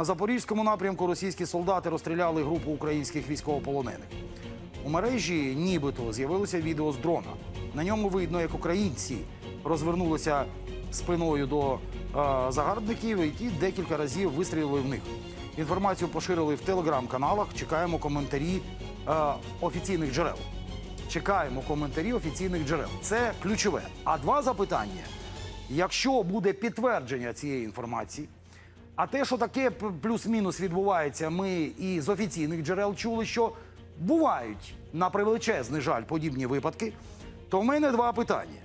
На запорізькому напрямку російські солдати розстріляли групу українських військовополонених. У мережі нібито з'явилося відео з дрона. На ньому видно, як українці розвернулися спиною до е, загарбників, і ті декілька разів вистрілили в них. Інформацію поширили в телеграм-каналах. Чекаємо коментарі е, офіційних джерел. Чекаємо коментарі офіційних джерел. Це ключове. А два запитання: якщо буде підтвердження цієї інформації, а те, що таке плюс-мінус відбувається, ми і з офіційних джерел чули, що бувають на превеличезний жаль подібні випадки, то в мене два питання.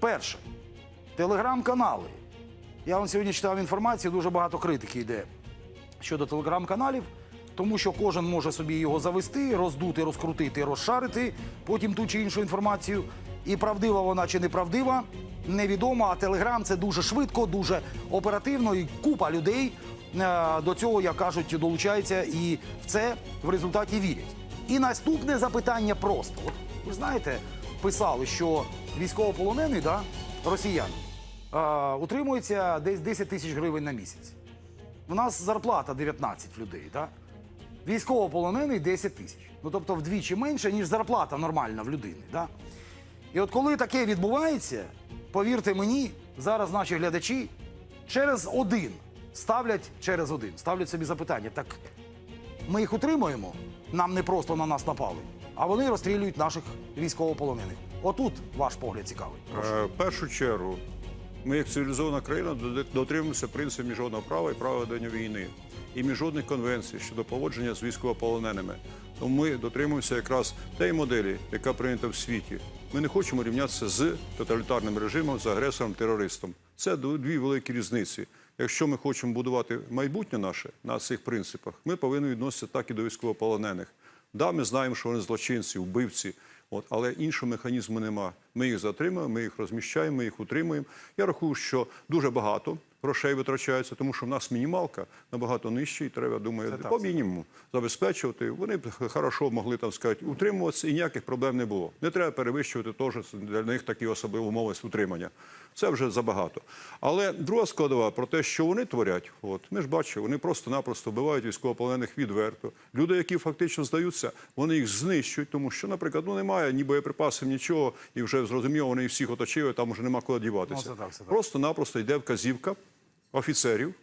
Перше, телеграм-канали. Я вам сьогодні читав інформацію, дуже багато критики йде щодо телеграм-каналів, тому що кожен може собі його завести, роздути, розкрутити, розшарити, потім ту чи іншу інформацію. І правдива вона чи неправдива, невідомо. А телеграм це дуже швидко, дуже оперативно, і купа людей е, до цього, як кажуть, долучається і в це в результаті вірять. І наступне запитання просто: От ви знаєте, писали, що військовополонений, да, росіян, е, утримується десь 10 тисяч гривень на місяць. У нас зарплата 19 людей, так? Військовополонений 10 тисяч. Ну тобто вдвічі менше, ніж зарплата нормальна в людини. Да? І от коли таке відбувається, повірте мені, зараз наші глядачі через один ставлять через один, ставлять собі запитання. Так ми їх утримуємо, нам не просто на нас напали, а вони розстрілюють наших військовополонених. Отут ваш погляд цікавий. Е, першу чергу, ми як цивілізована країна дотримуємося принципів міжнародного права і права ведення війни і міжнародних конвенцій щодо поводження з військовополоненими. Тому ми дотримуємося якраз тієї моделі, яка прийнята в світі. Ми не хочемо рівнятися з тоталітарним режимом, з агресором, терористом. Це дві великі різниці. Якщо ми хочемо будувати майбутнє наше на цих принципах, ми повинні відноситися так і до військовополонених. Да, ми знаємо, що вони злочинці, вбивці, от, але іншого механізму нема. Ми їх затримуємо, ми їх розміщаємо, ми їх утримуємо. Я рахую, що дуже багато грошей витрачається, тому що в нас мінімалка набагато нижча, і треба, думаю, Це по мінімуму забезпечувати. Вони б хорошо могли там сказати, утримуватися, і ніяких проблем не було. Не треба перевищувати теж для них такі особливі умови з утримання. Це вже забагато. Але друга складова про те, що вони творять, от ми ж бачимо, вони просто-напросто вбивають військовополонених відверто. Люди, які фактично здаються, вони їх знищують, тому що, наприклад, ну немає ні боєприпасів, нічого, і вже зрозуміло, вони всіх оточили, там вже нема куди діватися. Ну. Просто-напросто йде вказівка офіцерів,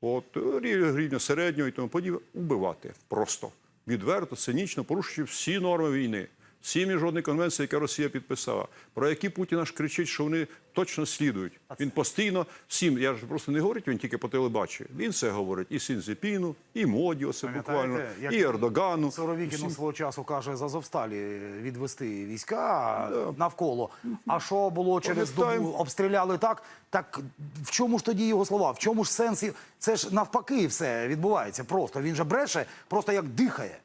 от рівня середнього і тому подібне, убивати просто відверто, цинічно, порушуючи всі норми війни. Всі міжнародні конвенції, які Росія підписала, про які Путін аж кричить, що вони точно слідують. Він постійно всім, я ж просто не говорю, він тільки по телебаченню. Він це говорить і Сінзепіну, і Моді, оце буквально, як і Ердогану. Соровікіну свого часу каже з Азовсталі відвести війська навколо. А що було через добу? Обстріляли так. Так в чому ж тоді його слова? В чому ж сенс? Це ж навпаки все відбувається. Просто він же бреше, просто як дихає.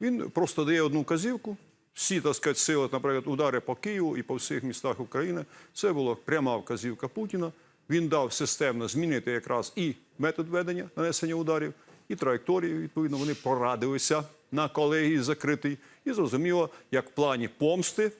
Він просто дає одну казівку. Всі, так сказати, сили, наприклад, удари по Києву і по всіх містах України. Це була пряма вказівка Путіна. Він дав системно змінити якраз і метод ведення нанесення ударів, і траєкторію. Відповідно, вони порадилися на колегії закритий. І зрозуміло, як в плані помсти